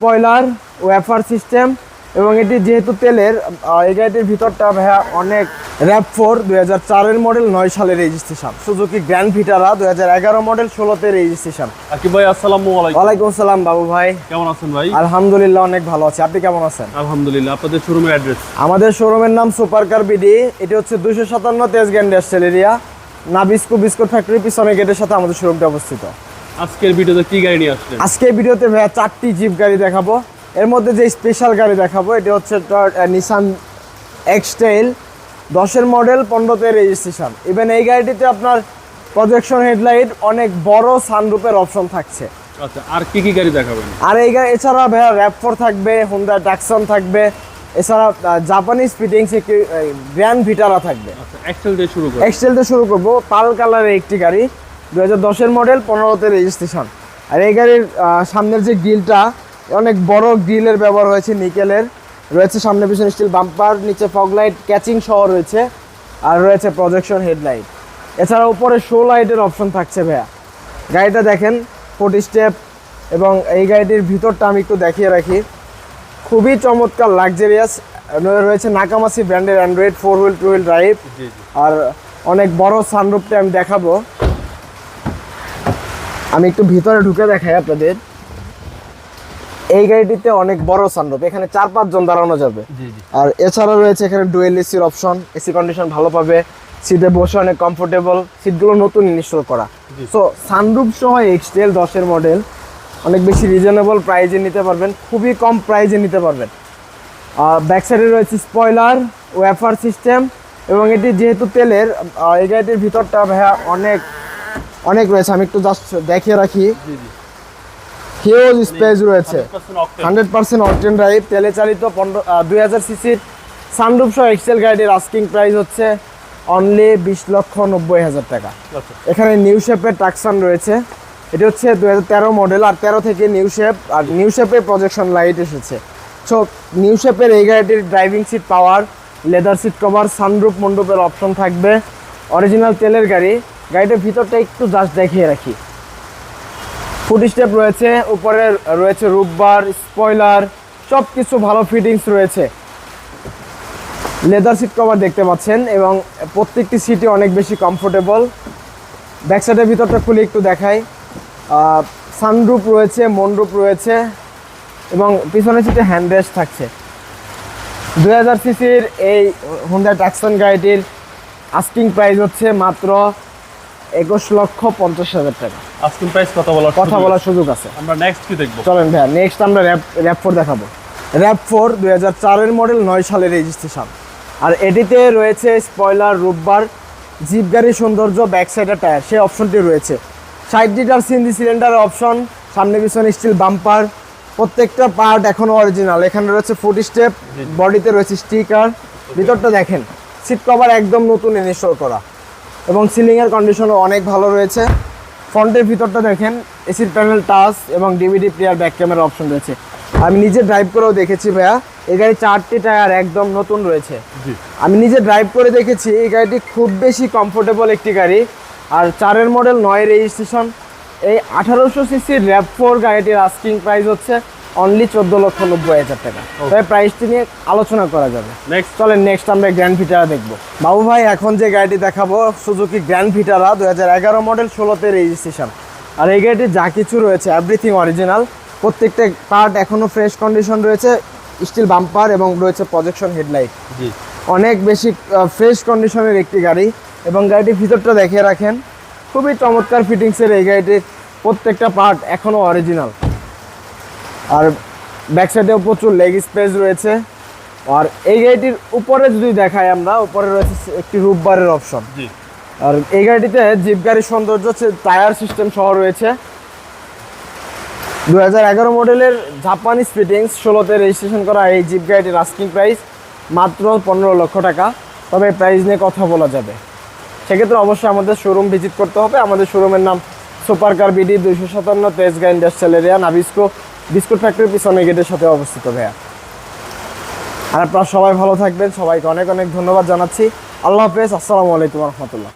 Spoiler wafer system এবং এটি যেহেতু তেলের এই গাড়িটির ভিতরটা ভাইয়া অনেক র্যাপ ফোর দুই হাজার চারের মডেল নয় সালের রেজিস্ট্রেশন সুজুকি গ্র্যান্ড ভিটারা দুই হাজার এগারো মডেল ষোলোতে রেজিস্ট্রেশন আকিব ভাই আসসালামু আলাইকুম। ওয়ালাইকুম আসসালাম বাবু ভাই। কেমন আছেন ভাই? আলহামদুলিল্লাহ অনেক ভালো আছি। আপনি কেমন আছেন? আলহামদুলিল্লাহ আপনাদের শোরুমের অ্যাড্রেস আমাদের শোরুমের নাম সুপার কার বিডি এটি হচ্ছে দুশো সাতান্ন তেজগান ড্যাস্টেল এরিয়া নাবিস্কু বিস্কুট ফ্যাক্টরি পিছনে গেটের সাথে আমাদের শোরুমটা অবস্থিত। আজকের ভিডিওতে কি গাড়ি নিয়ে আসলেন? আজকে এই ভিডিওতে ভাইয়া চারটি জিপ গাড়ি দেখাবো। এর মধ্যে যে স্পেশাল গাড়ি দেখাবো এটি হচ্ছে নিসান এক্সটেল দশের মডেল পনেরোতে রেজিস্ট্রেশন ইভেন এই গাড়িটিতে আপনার প্রজেকশন হেডলাইট অনেক বড় সানরুপের অপশন থাকছে। আচ্ছা আর কি কি গাড়ি দেখাবেন? আর এই গাড়ি এছাড়া ভাইয়া র্যাপফোর থাকবে হুন্ডা ট্যাক্সন থাকবে এছাড়া জাপানিজ ফিটিংস একটি গ্র্যান্ড ভিটারা থাকবে। আচ্ছা এক্সেল দিয়ে শুরু করেন। এক্সটেলতে শুরু করব পাল কালারের একটি গাড়ি। দু হাজার দশের মডেল পনেরোতে রেজিস্ট্রেশন আর এই গাড়ির সামনের যে গ্রিলটা অনেক বড় গ্রিলের ব্যবহার হয়েছে নিকেলের রয়েছে সামনে পিছনে স্টিল বাম্পার নিচে ফগ লাইট ক্যাচিং সহ রয়েছে। আর রয়েছে প্রজেকশন হেডলাইট এছাড়া উপরে শো লাইটের অপশন থাকছে ভাইয়া। গাড়িটা দেখেন ফোর্টি স্টেপ এবং এই গাড়িটির ভিতরটা আমি একটু দেখিয়ে রাখি। খুবই চমৎকার লাক্সারিয়াস রয়েছে নাকামাসি ব্র্যান্ডের Android four wheel two wheel drive আর অনেক বড় সানরুপটা আমি দেখাবো। আমি একটু ভিতরে ঢুকে দেখাই আপনাদের। এই গাড়িটিতে অনেক বড় সানরুপ এখানে চার পাঁচ জন দাঁড়ানো যাবে। আর এছাড়া রয়েছে এখানে ডুয়েল এসির অপশন এসি কন্ডিশন ভালো পাবে সিটে বসে অনেক কমফোর্টেবল সিটগুলো নতুন ইনস্টল করা। সো সানরুপ সহ এক্সটেল দশের মডেল অনেক বেশি রিজনেবল প্রাইজে নিতে পারবেন খুবই কম প্রাইজে নিতে পারবেন। ব্যাক সাইডে রয়েছে স্পয়লার ওয়েফার সিস্টেম এবং এটি যেহেতু তেলের এই গাড়িটির ভিতরটা ভাইয়া অনেক অনেক রয়েছে আমি একটু জাস্ট দেখিয়ে রাখি। হিউজ স্পেস রয়েছে। হান্ড্রেড পার্সেন্ট অকটেন ড্রাইভ তেলে চালিত পনেরো দুই হাজার সিসির সানরুফ সহ এক্সেল গাড়ির আস্কিং প্রাইস হচ্ছে অনলি বিশ লক্ষ নব্বই হাজার টাকা। আচ্ছা। এখানে নিউ শেপের টাকসান রয়েছে। এটি হচ্ছে দু হাজার তেরো মডেল আর তেরো থেকে নিউ শেপ আর নিউ শেপের প্রজেকশন লাইট এসেছে। সো নিউ শেপের এই গাড়িটির driving seat power leather seat cover sunroof মণ্ডপের অপশন থাকবে। অরিজিনাল তেলের গাড়ি গাড়িটার ভিতরটা একটু জাস্ট দেখিয়ে রাখি। ফুড স্টেপ রয়েছে, উপরে রয়েছে রুববার স্পয়লার সব কিছু ভালো ফিটিংস রয়েছে। লেদার সিট কভার দেখতে পাচ্ছেন এবং প্রত্যেকটি সিটই অনেক বেশি কমফোর্টেবল ব্যাক সাইডের ভিতরটা খুলে একটু দেখাই। সানরুপ রয়েছে মনরুপ রয়েছে এবং পিছনের সিটে হ্যান্ড রেস্ট থাকছে। দুই হাজার সিসির এই হুন্ডা ট্যাক্সন গাড়িটির আস্কিং প্রাইস হচ্ছে মাত্র একুশ লক্ষ পঞ্চাশ হাজার টাকা। আজকের প্রাইস কথা বলার কথা বলার সুযোগ আছে। আমরা নেক্সট কি দেখব? চলেন ভাইয়া নেক্সট আমরা র্যাপ র্যাপ ফোর দেখাবো। র্যাপ ফোর দুই হাজার চারের মডেল নয় সালের রেজিস্ট্রেশন আর এটিতে রয়েছে স্পয়লার রুববার জিপ গাড়ির সৌন্দর্য ব্যাক সাইডের টায়ার সেই অপশনটি রয়েছে। ষাট লিটার সিন্দি সিলিন্ডারের অপশন সামনে পিছনে স্টিল বাম্পার প্রত্যেকটা পার্ট এখনও অরিজিনাল এখানে রয়েছে ফুট স্টেপ বডিতে রয়েছে স্টিকার ভিতরটা দেখেন সিট কভার একদম নতুন ইনস্টল করা। এবং সিলিংয়ের কন্ডিশনও অনেক ভালো রয়েছে। ফ্রন্টের ভিতরটা দেখেন এসির প্যানেল টাচ এবং DVD player back camera option রয়েছে। আমি নিজে ড্রাইভ করেও দেখেছি ভাইয়া এই গাড়ি চারটি টায়ার একদম নতুন রয়েছে। আমি নিজে ড্রাইভ করে দেখেছি এই গাড়িটি খুব বেশি কমফোর্টেবল একটি গাড়ি। আর চারের মডেল নয় রেজিস্ট্রেশন এই আঠারোশো সিসির র্যাপ ফোর গাড়িটির আস্কিং প্রাইস হচ্ছে অনলি চোদ্দ লক্ষ নব্বই হাজার টাকা। তবে প্রাইসটি নিয়ে আলোচনা করা যাবে। নেক্সট চলেন নেক্সট আমরা গ্র্যান্ড ভিটারা দেখব। বাবু ভাই এখন যে গাড়িটি দেখাবো সুজুকি গ্র্যান্ড ভিটারা দু এগারো মডেল ষোলোতে রেজিস্ট্রেশন আর এই গাড়িটির যা কিছু রয়েছে এভরিথিং অরিজিনাল প্রত্যেকটা পার্ট এখনও ফ্রেশ কন্ডিশন রয়েছে স্টিল বাম্পার এবং রয়েছে প্রজেকশন হেডলাইট জি। অনেক বেশি ফ্রেশ কন্ডিশনের একটি গাড়ি। এবং গাড়িটির ভিতরটা দেখিয়ে রাখেন খুবই চমৎকার ফিটিংসের এই গাড়িটির প্রত্যেকটা পার্ট এখনও অরিজিনাল আর ব্যাক সাইডেও প্রচুর লেগ স্পেস রয়েছে। আর এই গাড়িটির উপরে যদি দেখাই আমরা উপরে রয়েছে একটি রূপবারের অপশন আর এই গাড়িটিতে জিপ গাড়ির সৌন্দর্য হচ্ছে টায়ার সিস্টেম সহ রয়েছে। দু হাজার এগারো মডেলের জাপানিজ ফিটিংস ষোলোতে রেজিস্ট্রেশন করা এই জিপ গাড়িটির আস্কিং প্রাইস মাত্র পনেরো লক্ষ টাকা। তবে প্রাইস নিয়ে কথা বলা যাবে। সেক্ষেত্রে অবশ্যই আমাদের শোরুম ভিজিট করতে হবে। আমাদের শোরুমের নাম সুপার কার বিডি দুইশো সাতান্ন Tejgaon industrial area Nabisco biscuit ফ্যাক্টরির পিছনে গেটের সাথে অবস্থিত, ভাইয়া। আর আপনারা সবাই ভালো থাকবেন। সবাইকে অনেক অনেক ধন্যবাদ জানাচ্ছি। আল্লাহ হাফেজ। আসসালামু আলাইকুম রহমতুল্লাহ।